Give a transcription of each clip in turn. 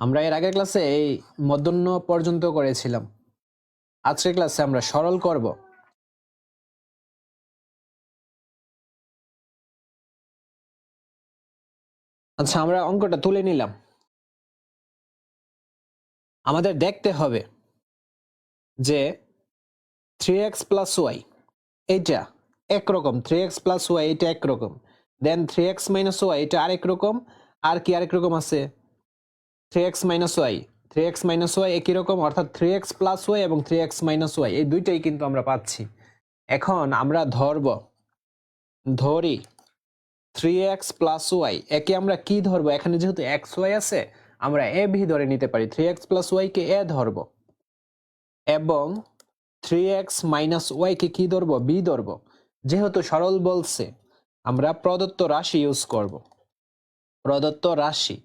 আমরা এর আগের ক্লাসে এই মধ্যাহ্ন পর্যন্ত করেছিলাম। আজকের ক্লাসে আমরা সরল করব। আচ্ছা আমরা অঙ্কটা তুলে নিলাম। আমাদের দেখতে হবে যে থ্রি এক্স প্লাস ওয়াই এইটা একরকম থ্রি এক্স প্লাস ওয়াই এটা একরকম then three X minus Y এটা আরেক রকম, আর কি আরেক রকম আছে? Three X minus Y three X minus Y একই রকম, অর্থাৎ থ্রি এক্স প্লাস ওয়াই এবং থ্রি এক্স মাইনাস ওয়াই এই দুইটাই কিন্তু আমরা পাচ্ছি। এখন আমরা ধরব, ধরি থ্রি এক্স প্লাস ওয়াই একে আমরা কি ধরবো? এখানে যেহেতু এক্স ওয়াই আছে, আমরা এ ভি ধরে নিতে পারি। থ্রি এক্স প্লাস ওয়াই কে এ ধরবো এবং থ্রি এক্স মাইনাস ওয়াই কে কি ধরবো? বি ধরবো। যেহেতু সরল বলছে, আমরা প্রদত্ত রাশি ইউজ করব। প্রদত্ত রাশি।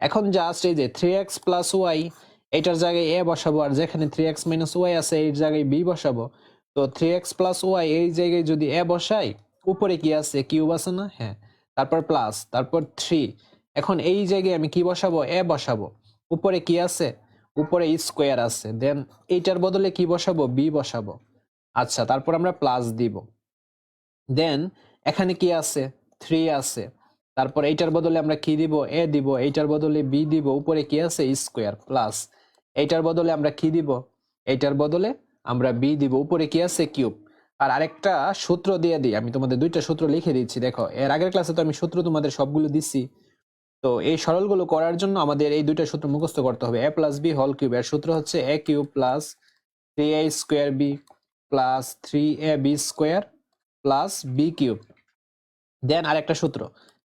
এখন জাস্ট এই যে থ্রি এক্স প্লাস ওয়াই এটার জায়গায় এ বসাবো, আর যেখানে থ্রি এক্স মাইনাস ওয়াই আছে এই জায়গায় বি বসাবো। তো থ্রি এক্স প্লাস ওয়াই এই জায়গায় যদি এ বসাই, উপরে কি আছে? কিউব আছে না? হ্যাঁ। তারপর প্লাস তারপর থ্রি এখন এই জায়গায় আমি কি বসাবো? এ বসাবো। উপরে কি আছে? উপরে স্কোয়ার আছে। দেন এইটার বদলে কি বসাবো? বি বসাবো। আচ্ছা তারপর আমরা প্লাস দিব। দেন এখানে কি আছে? থ্রি আছে। তারপর এইটার বদলে আমরা কি দিব? এ দিব, এইটার বদলে বি দিব, উপরে কি আছে? Square plus. এইটার বদলে আমরা কি দিব? এইটার বদলে আমরা বি দিব, উপরে কি আছে? কিউব। আর আরেকটা সূত্র দিয়ে দিই, আমি তোমাদের দুইটা সূত্র লিখে দিচ্ছি, দেখো। এর আগের ক্লাসে তো আমি সূত্র তোমাদের সবগুলো দিচ্ছি তো এই সরলগুলো করার জন্য আমাদের এই দুইটা সূত্র মুখস্থ করতে হবে। এ প্লাস বি হল কিউব, এর সূত্র হচ্ছে A cube plus three A square B plus three A B square plus B cube. Then আরেকটা সূত্র।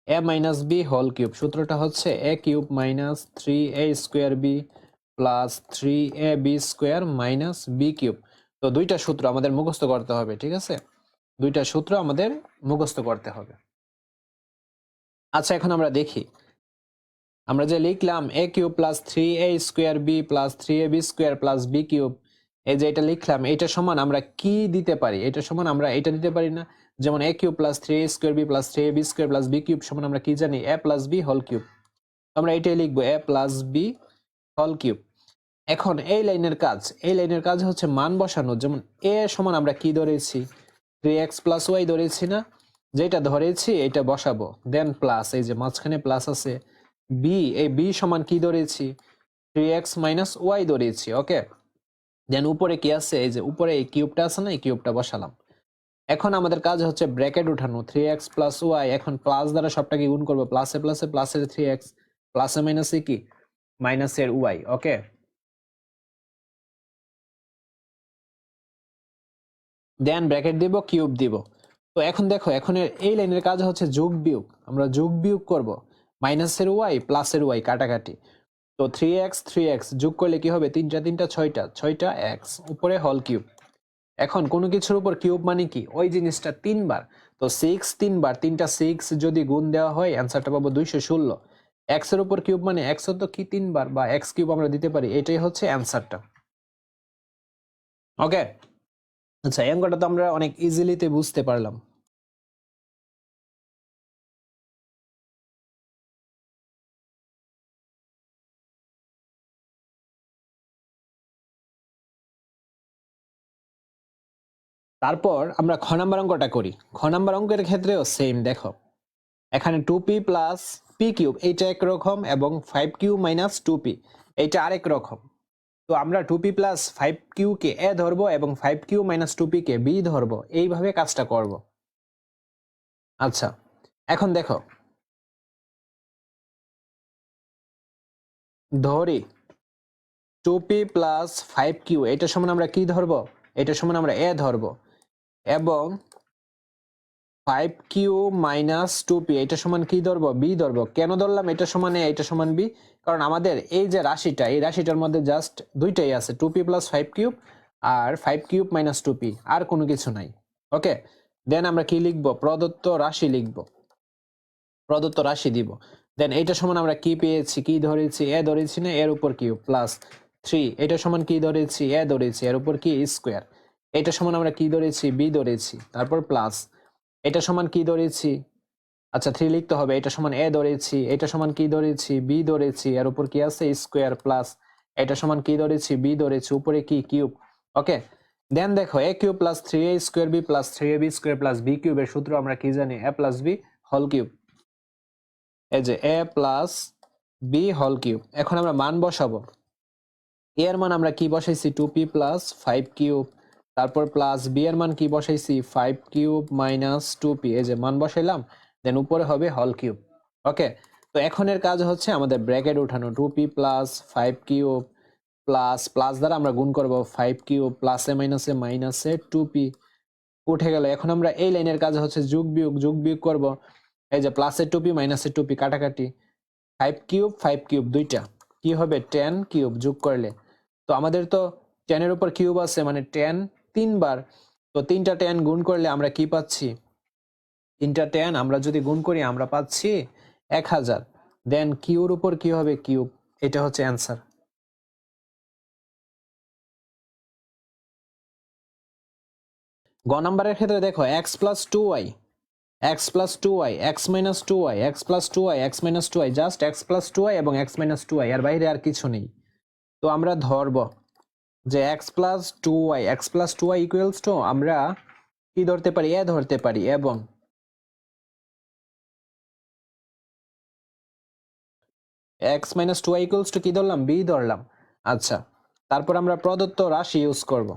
A minus B whole cube সূত্রটা হচ্ছে A cube minus three A square B plus three A B square minus B cube তো দুইটা সূত্র আমাদের মুখস্থ করতে হবে, ঠিক আছে? দুইটা সূত্র আমাদের মুখস্থ করতে হবে। আচ্ছা এখন আমরা দেখি। আমরা যে লিখলাম A cube plus three A square B plus three A B square plus B cube এই যে এটা লিখলাম, এটা সমান আমরা কি দিতে পারি? এটা সমান আমরা এটা দিতে পারি না। যেমন A cube plus three square B plus three B square plus B cube সমান আমরা কি জানি? A plus B whole cube. আমরা এটাই লিখব A plus B whole cube. এখন এই লাইনের কাজ, এই লাইনের কাজ হচ্ছে মান বসানো। যেমন এ সমান আমরা কি ধরেছি? থ্রি এক্স প্লাস ওয়াই ধরেছি না? যেটা ধরেছি, এটা বসাবো। দেন প্লাস এই যে মাঝখানে প্লাস আছে। বি এই বি সমান কি ধরেছি? থ্রি এক্স মাইনাস ওয়াই ধরেছি ওকে দেন উপরে কি আছে? এই যে উপরে এই কিউবটা আছে না, এই কিউবটা বসালাম। এখন আমাদের কাজ হচ্ছে ব্র্যাকেট উঠানো থ্রি এক্স প্লাস ওয়াই এখন প্লাস দ্বারা সবটাকে গুণ করব প্লাসে প্লাসে প্লাসের থ্রি এক্স প্লাসে মাইনাসে কি? মাইনাসের ওয়াই ওকে দেন ব্র্যাকেট দিব কিউব দিব। তো এখন দেখো, এখন এই লাইনের কাজ হচ্ছে যোগ বিয়োগ। আমরা যোগ বিয়োগ করব মাইনাসের ওয়াই প্লাসের ওয়াই কাটাকাটি। তো থ্রি এক্স থ্রি এক্স যোগ করলে কি হবে? তিনটা তিনটা, ছয়টা ছয়টা এক্স উপরে হল কিউব এখন কোনো কিছুর উপর কিউব মানে কি? ওই জিনিসটা তিনবার। তো সিক্স তিনবার, তিনটা সিক্স যদি গুণ দেওয়া হয় অ্যান্সারটা পাবো দুইশো ষোলো। এক্সের উপর কিউব মানে এক্স তো কি তিনবার? বা এক্স কিউব আমরা দিতে পারি, এটাই হচ্ছে অ্যান্সারটা ওকে আচ্ছা অঙ্কটা তো আমরা অনেক ইজিলিতে বুঝতে পারলাম। তারপর আমরা খ নাম্বার অঙ্কটা করি। খ নাম্বার অঙ্কের ক্ষেত্রেও সেম দেখো। এখানে two P plus P cube এইটা একরকম এবং five Q minus two P এইটা আরেক রকম। তো আমরা two P plus five Q K A ধরবো এবং five Q minus two P কে বি ধরবো। এইভাবে কাজটা করব। আচ্ছা এখন দেখো। ধরি two P plus five Q এটা সমান আমরা কি ধরবো? এটা সমান আমরা এ ধরবো। এবং five Q minus two P এটা সমান কি ধরবো? বি ধরবো। কেন ধরলাম? এটা সমান এ এটা সমান বি কারণ আমাদের এই যে রাশিটা, এই রাশিটার মধ্যে জাস্ট দুইটাই আছে two P plus five cube আর five cube minus two P আর কোনো কিছু নাই। ওকে দেন আমরা কি লিখব? প্রদত্ত রাশি লিখব। প্রদত্ত রাশি দিব। দেন এটা সমান আমরা কি পেয়েছি? কি ধরেছি? এ ধরেছি না? এর উপর কিউব প্লাস থ্রি এটা সমান কি ধরেছি? এ ধরেছি। এর উপর কি? স্কোয়ার এটা সমান আমরা কি ধরেছি? বি ধরেছি। তারপর প্লাস এটা সমান কি ধরেছি? আচ্ছা থ্রি লিখতে হবে। এটা সমান এ ধরেছি। এটা সমান কি ধরেছি? বি ধরেছি। এর উপর কি আছে? স্কোয়ার প্লাস এটা সমান কি ধরেছি? বি ধরেছি। উপরে কি? কিউব ওকে দেন দেখো A cube plus three A square B plus three A B square plus B কিউবের সূত্র আমরা কি জানি? এ প্লাস বি হল কিউব এই যে এ প্লাস বি হল কিউব এখন আমরা মান বসাবো। এর মান আমরা কি বসাইছি? Two P plus five cube তারপর প্লাস বি এর মান কি বসাইছি? Five cube minus two P এই যে মান বসাইলাম দেন উপরে হবে হল কিউব ওকে তো এখনের কাজ হচ্ছে আমাদের ব্র্যাকেট উঠানো two P plus five cube plus plus দ্বারা আমরা গুণ করব ফাইভ কিউব প্লাস প্লাসে মাইনাসে মাইনাসে টু পি উঠে গেল। এখন আমরা এই লাইনের কাজ হচ্ছে যোগ বিয়োগ যোগ বিয়োগ করব। এই যে প্লাসের টুপি মাইনাসের টুপি কাটাকাটি ফাইভ কিউব ফাইভ কিউব দুইটা, কি হবে? টেন কিউব যোগ করলে। তো আমাদের তো টেনের উপর কিউব আছে মানে টেন তিনবার। তো তিনটা টেন গুণ করলে আমরা কি পাচ্ছি? তিনটা টেন আমরা যদি গুণ করি, আমরা পাচ্ছি এক হাজার। দেন কিউর উপর কি হবে? কিউব এটা হচ্ছে অ্যান্সার গ নাম্বারের ক্ষেত্রে দেখো X plus two Y X plus two Y X minus two Y X plus two Y X minus two Y just X plus two Y এবং এক্স মাইনাস টু ওয়াই এর বাইরে আর কিছু নেই। তো আমরা ধরব। যে X plus two Y X plus two Y equals to আমরা কি ধরতে পারি? এ ধরতে পারি এবং X minus two Y equals to কি ধরলাম? বি ধরলাম। আচ্ছা তারপর আমরা প্রদত্ত রাশি ইউজ করব।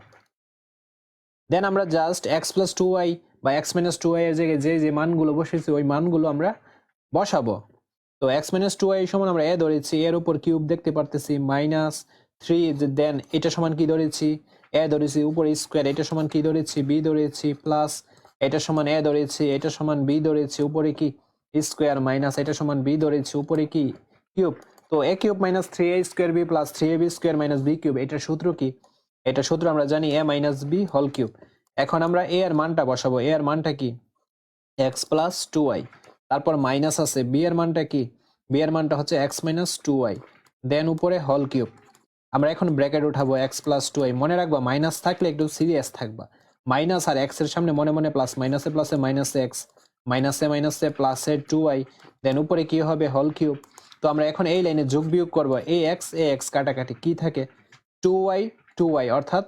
দেন আমরা just X plus two Y বা এক্স মাইনাস টু ওয়াই এর জায়গায় যে যে মানগুলো বসেছি, ওই মানগুলো আমরা বসাবো। তো এক্স মাইনাস টু ওয়াই সমান আমরা এ ধরেছি, এর উপর কিউব দেখতে পারতেছি মাইনাস থ্রি দেন এটা সমান কি ধরেছি? এ ধরেছি উপরে স্কোয়ার, এটা সমান কি ধরেছি? বি ধরেছি প্লাস এটা সমান এ ধরেছি, এটা সমান বি ধরেছি, উপরে কি? স্কোয়ার মাইনাস, এটা সমান বি ধরেছি, উপরে কি? কিউব। তো A cube minus three A square B plus three A B square minus B cube, এটার সূত্র কি? এটা সূত্র আমরা জানি এ মাইনাস বি হল কিউব। এখন আমরা এ এর মানটা বসাবো, এ এর মানটা কি? X plus two Y. তারপর মাইনাস আছে, বি এর মানটা কি? বি এর মানটা হচ্ছে X minus two Y. Then উপরে হল কিউব। আমরা এখন ব্র্যাকেট উঠাবো এক্স প্লাস টু ওয়াই মনে রাখবা মাইনাস থাকলে একটু সিরিয়াস থাকবা। মাইনাস আর এক্সের সামনে মনে মনে প্লাস মাইনাসে প্লাসে মাইনাসে এক্স মাইনাসে মাইনাসে প্লাসে টু ওয়াই দেন উপরে কি হবে? হল কিউব তো আমরা এখন এই লাইনে যোগ বিয়োগ করব এ এক্স এ এক্স কাটাকাটি, কি থাকে? টু ওয়াই টু ওয়াই অর্থাৎ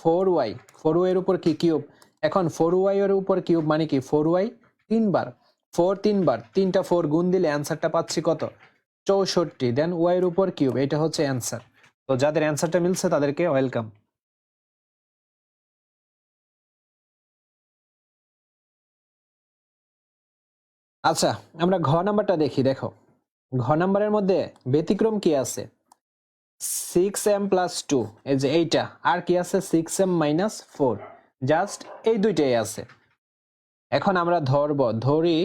ফোর ওয়াই ফোর ওয়াই এর উপর কি কিউব এখন ফোর ওয়াই এর উপর কিউব মানে কি? ফোর ওয়াই তিনবার। ফোর তিনবার, তিনটা ফোর গুণ দিলে অ্যান্সারটা পাচ্ছি কত? চৌষট্টি দেন ওয়াই এর উপর কিউব এটা হচ্ছে অ্যান্সার তো যাদের অ্যান্সারটা মিলছে তাদেরকে ওয়েলকাম আচ্ছা আমরা ঘ নাম্বারটা দেখি, দেখো। ঘ নাম্বারের মধ্যে ব্যতিক্রম কি আছে? সিক্স এম প্লাস টু এই যে এইটা। আর কি আছে? Six M minus four just এই দুইটাই আছে। এখন আমরা ধরব, ধরি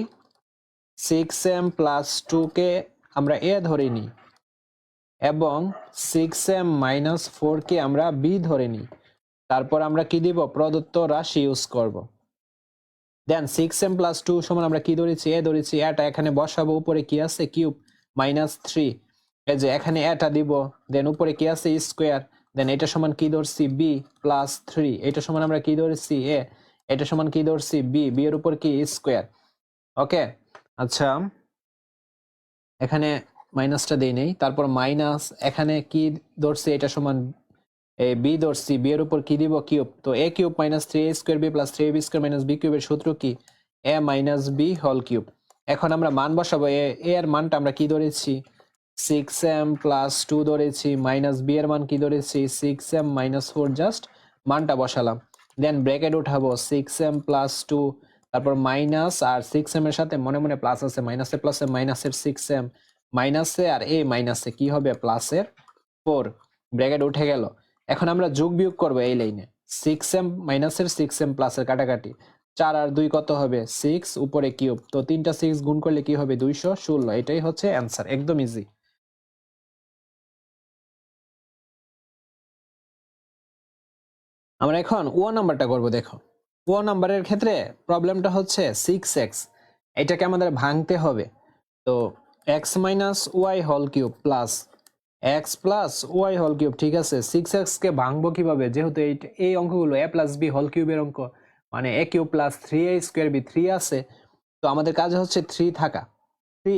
সিক্স এম প্লাস টুকে আমরা এ ধরে নিই এবং সিক্স এম মাইনাস ফোরকে আমরা বি ধরে নিই। তারপর আমরা কি দিব? প্রদত্ত রাশি ইউজ করব। Then six M plus two সমান আমরা কি ধরেছি? এ ধরেছি এটা এখানে বসাবো। উপরে কি আছে? কিউব মাইনাস থ্রি এই যে এখানে এটা দিব। দেন উপরে কি আছে? স্কোয়ার দেন এটা সমান কি ধরছি? বি প্লাস থ্রি এটা সমান আমরা কি ধরছি? এ। এটা সমান কি ধরছি? বি বি এর উপর কি? স্কোয়ার ওকে আচ্ছা। এখানে মাইনাসটা দেই নেই। তারপর মাইনাস এখানে কি ধরছি? এটা সমান বি ধরছি। বি এর উপর কি দিব? কিউব। তো A cube minus three A square B plus three B square minus B কিউবের সূত্র কি? এ মাইনাস বি হল কিউব। এখন আমরা মান বসাবো। এ এর মানটা আমরা কি ধরেছি? সিক্স এম প্লাস টু ধরেছি। মাইনাস বি এর মান কি ধরেছি? Six M minus four just মানটা বসালাম। দেন ব্র্যাকেট উঠাবো। সিক্স এম প্লাস টু, তারপর মাইনাস আর সিক্স এম এর সাথে মনে মনে প্লাস আছে। মাইনাসে প্লাসে মাইনাসের সিক্স এম। মাইনাসে আর এ মাইনাসে কি হবে? প্লাসের ফোর। ব্র্যাকেট উঠে গেল। এখন আমরা যোগ বিয়োগ করব এই লাইনে। সিক্স এম মাইনাসের সিক্স এম প্লাসের কাটাকাটি। চার আর দুই কত হবে? সিক্স উপরে কিউব। তো তিনটা সিক্স গুণ করলে কি হবে? দুইশো ষোলো। এটাই হচ্ছে অ্যান্সার একদম ইজি আমরা এখন ও নাম্বারটা করব, দেখো। ও নাম্বারের ক্ষেত্রে প্রবলেমটা হচ্ছে সিক্স এক্স এটাকে আমাদের ভাঙতে হবে। তো এক্স মাইনাস ওয়াই হল cube plus X plus Y হল কিউব, ঠিক আছে? সিক্স এক্সকে ভাঙবো কীভাবে? যেহেতু এই এই অঙ্কগুলো এ প্লাস বি হল কিউবের অঙ্ক মানে A cube plus three A square B three আছে, তো আমাদের কাজ হচ্ছে থ্রি থাকা। থ্রি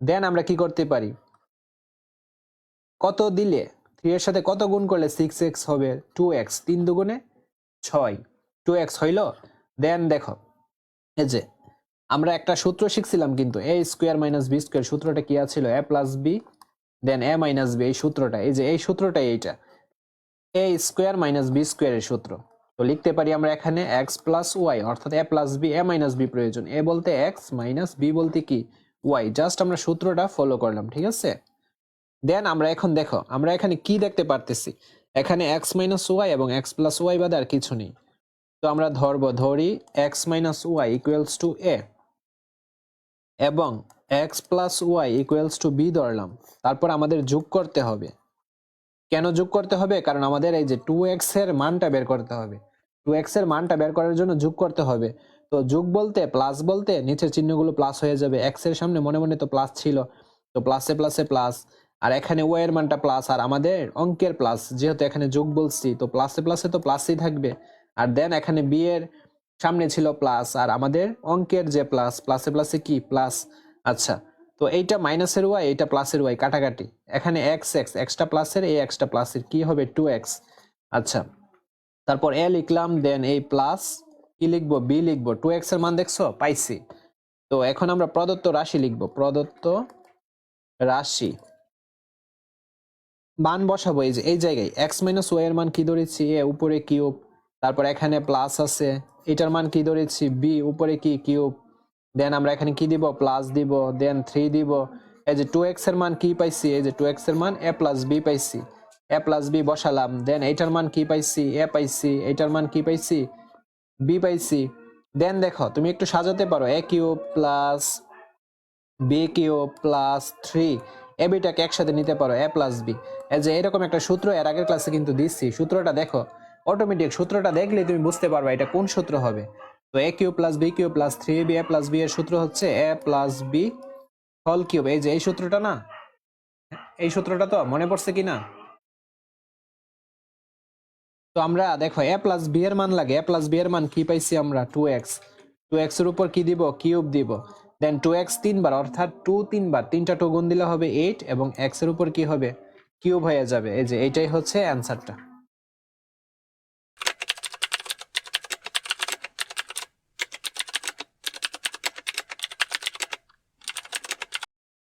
দেন আমরা কি করতে পারি? কত দিলে? থ্রি এর সাথে কত গুণ করলে সিক্স এক্স হবে? টু এক্স তিন দুগুণে ছয়। টু এক্স হইল? দেন দেখো, এই যে আমরা একটা সূত্র শিখছিলাম কিন্তু A square minus B square সূত্রটা কি আছিল? A plus B then A minus B এই সূত্রটা, এই যে এই সূত্রটাই এইটা। এ স্কোয়ার মাইনাস বি স্কোয়ারের সূত্র। তো লিখতে পারি আমরা এখানে এক্স প্লাস ওয়াই অর্থাৎ A plus B A minus B প্রয়োজন। এ বলতে এক্স মাইনাস বি বলতে কি? ওয়াই জাস্ট আমরা সূত্রটা ফলো করলাম, ঠিক আছে? দেন আমরা এখন দেখো, আমরা এখানে কি দেখতে পারতেছি? এখানে এক্স মাইনাস ওয়াই এবং এক্স প্লাস ওয়াই বাদে আর কিছু নেই। তো আমরা ধরবো, ধরি X minus Y equals to A এবং X plus Y equals to B ধরলাম। তারপর আমাদের যোগ করতে হবে। কেন যোগ করতে হবে? কারণ আমাদের এই যে টু এক্সের মানটা বের করতে হবে। টু এক্সের মানটা বের করার জন্য যোগ করতে হবে। তো যোগ বলতে প্লাস বলতে নিচের চিহ্নগুলো প্লাস হয়ে যাবে। এক্সের সামনে মনে মনে তো প্লাস ছিল। তো প্লাসে প্লাসে প্লাস আর এখানে ওয়াই এর মানটা প্লাস আর আমাদের অঙ্কের প্লাস যেহেতু এখানে যোগ বলছি, তো প্লাসে প্লাসে তো প্লাসই থাকবে। আর দেন এখানে বি এর সামনে ছিল প্লাস আর আমাদের অঙ্কের যে প্লাস প্লাসে প্লাসে কি? প্লাস আচ্ছা তো এইটা মাইনাসের ওয়াই এইটা প্লাসের ওয়াই কাটাকাটি। এখানে এক্স এক্স এক্সটা প্লাসের এই এক্সটা প্লাসের কি হবে? টু এক্স আচ্ছা তারপর এ লিখলাম দেন এই প্লাস কি লিখব? বি লিখব। টু এক্সের মান দেখছ? পাইছি। তো এখন আমরা প্রদত্ত রাশি লিখব। প্রদত্ত রাশি। মান বসাবো। এই যে, এই জায়গায় এক্স মাইনাস ওয়াই এর মান কি ধরেছি? এ উপরে কিউব তারপর এখানে প্লাস আছে। এটার মান কি ধরেছি? বি উপরে কি? কিউব দেন আমরা এখানে কি দিব? প্লাস দিব দেন থ্রি দিব। এই যে টু এক্সের মান কি পাইছি? এই যে টু এক্সের মান এ প্লাস বি পাইছি। এ প্লাস বি বসালাম। দেন এইটার মান কি পাইছি? এ পাইছি। এইটার মান কি পাইছি? বি পাইছি। দেন দেখো, তুমি একটু সাজাতে পারো। A cube plus B cube plus three A বিটাকে একসাথে নিতে পারো। এ প্লাস বি এই যে এরকম একটা সূত্র, এর আগের ক্লাসে কিন্তু দিচ্ছি সূত্রটা দেখো। অটোমেটিক সূত্রটা দেখলে তুমি বুঝতে পারবে এটা কোন সূত্র হবে। তো A Q plus B Q plus three B A plus B এর সূত্র হচ্ছে এ প্লাস বি হল কিউব এই যে এই সূত্রটা না? এই সূত্রটা তো মনে পড়ছে কি না? তো আমরা দেখো এ প্লাস বি এর মান লাগে। এ প্লাস বি এর মান কি পাইছি আমরা? টু এক্স টু এক্সের উপর কি দিব? কিউব দিব। দেন টু এক্স তিনবার, অর্থাৎ টু তিনবার, তিনটা টু গুণ দিলে হবে এইট এবং এক্সের উপর কি হবে? কিউব হয়ে যাবে। এই যে এইটাই হচ্ছে অ্যান্সারটা